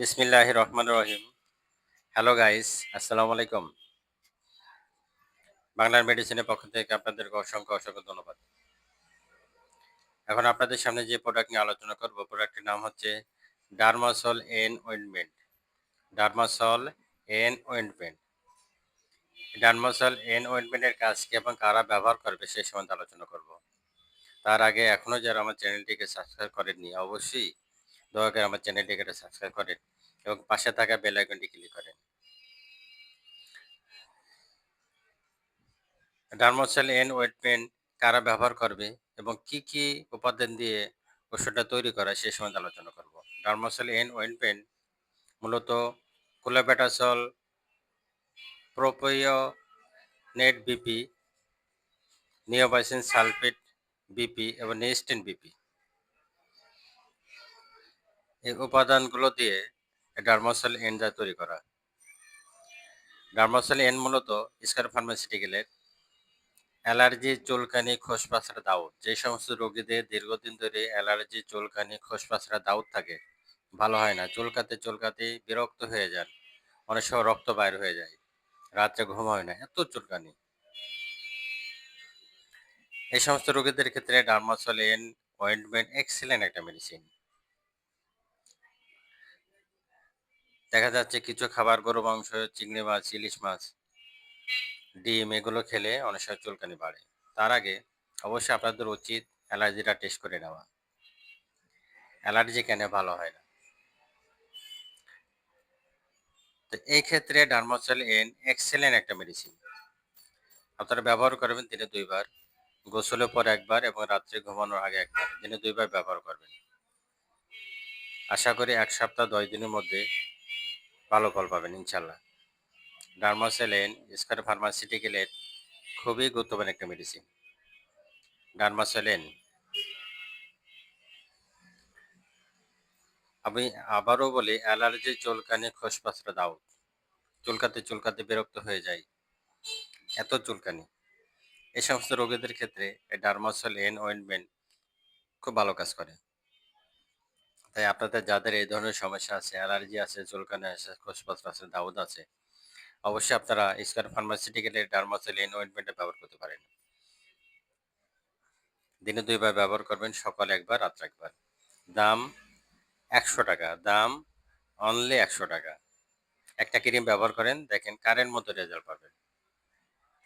বিসমিল্লাহ রহমান রহিম। Hello guys আসসালামু আলাইকুম। বাংলার মেডিসিনের পক্ষ থেকে আপনাদেরকে অসংখ্য অসংখ্য ধন্যবাদ। এখন আপনাদের সামনে যে প্রোডাক্ট নিয়ে আলোচনা করব প্রোডাক্টের নাম হচ্ছে Dermasol N ointment Dermasol N ointment Dermasol N ওয়েন্টমেন্টের কাজ কি এবং কারা ব্যবহার করবে সেই সম্বন্ধে আলোচনা করব। তার আগে এখনও যারা আমার চ্যানেলটিকে সাবস্ক্রাইব করেননি, অবশ্যই দয়া করে আমার চ্যানেলটিকে সাবস্ক্রাইব করেন এবং পাশে থাকা বেল আইকনটি ক্লিক করেন। ডার্মোসেল এন ওয়েটমেন্ট কারা ব্যবহার করবে এবং কি কি উপাদান দিয়ে ওষুধটা তৈরি করা সে সম্বন্ধে আলোচনা করব। ডার্মোসেল এন ওয়েটমেন্ট মূলত clobetasol propionate BP, neomycin sulphate BP এবং নেস্টেন বিপি। এই উপাদানগুলো দিয়ে ডার্মোসেল এন যা তৈরি করা। ডার্মোসেল এন মূলত স্কার ফার্মাসিউটিক্যালের অ্যালার্জি চুলকানি খোসপাসরা দাউদ। যে সমস্ত রোগীদের দীর্ঘদিন ধরে অ্যালার্জি, চুলকানি খোসপাসরা দাউদ থাকে, ভালো হয় না। চুলকাতে চুলকাতে বিরক্ত হয়ে যান, অনেক সময় রক্ত বাইর হয়ে যায়, রাত্রে ঘুম হয় না, এত চুলকানি। এই সমস্ত রোগীদের ক্ষেত্রে ডার্মাসল এন অয়েন্টমেন্ট এক্সিলেন্ট একটা মেডিসিন দেখা যাচ্ছে কিছু খাবার, গরু, মাংস, চিংড়ি মাছ, ইলিশ মাছ, ডিম, এগুলো খেলে অনেক সময় চুলকানি বাড়ে। তার আগে অবশ্যই আপনাদের উচিত অ্যালার্জিটা টেস্ট করে নেওয়া। অ্যালার্জি কেন ভালো হয় না? তো এই ক্ষেত্রে ডার্মাসেল এন এক্সেলেন্ট একটা মেডিসিন। আপনারা ব্যবহার করবেন দিনে দুইবার, গোসলের পর একবার এবং রাত্রে ঘুমানোর আগে একবার। দিনে দুইবার ব্যবহার করবেন। আশা করি এক সপ্তাহ, দশ দিনের মধ্যে ভালো ফল পাবেন, ইনশাল্লাহ। ডার্মাসেলেন স্কার ফার্মাসিউটিক্যালের খুবই গুরুত্বপূর্ণ একটা মেডিসিন ডার্মাসেলেন। আমি আবারও বলি, অ্যালার্জি চুলকানি খোসপাসরা দাও। চুলকাতে চুলকাতে বিরক্ত হয়ে যায়। এত চুলকানি। এই সমস্ত রোগীদের ক্ষেত্রে ডার্মাসেল এন অয়েন্টমেন্ট খুব ভালো কাজ করে। তাই আপনাদের যাদের এই ধরনের সমস্যা আছে, অ্যালার্জি আছে, চুলকানি আছে খোসপাস আছে, দাউদ আছে, অবশ্যই আপনারা স্কার ফার্মাসিউটিক্যালের ডার্মাসেল এন অয়েন্টমেন্টটা ব্যবহার করতে পারেন। দিনে দুইবার ব্যবহার করবেন, সকাল একবার, রাত্রে একবার। দাম একশো টাকা, দাম অনলি একশো টাকা। একটা ক্রিম ব্যবহার করেন, দেখেন কারেন্ট মতো রেজাল্ট পাবেন।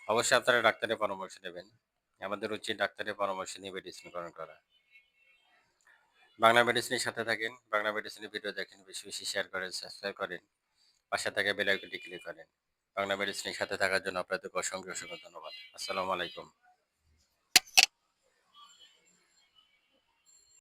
অবশ্যই আপনারা ডাক্তারের পরামর্শ নেবেন। আমাদের উচিত ডাক্তারের পরামর্শ নিয়ে মেডিসিন গ্রহণ করা। বাংলা মেডিসিনের সাথে থাকেন, বাংলা মেডিসিনের ভিডিও দেখেন, বেশি বেশি শেয়ার করেন সাবস্ক্রাইব করেন, পাশে থাকা বেলাইকনটি ক্লিক করেন। বাংলা মেডিসিনের সাথে থাকার জন্য আপনাদেরকে অসংখ্য অসংখ্য ধন্যবাদ। আসসালামু আলাইকুম।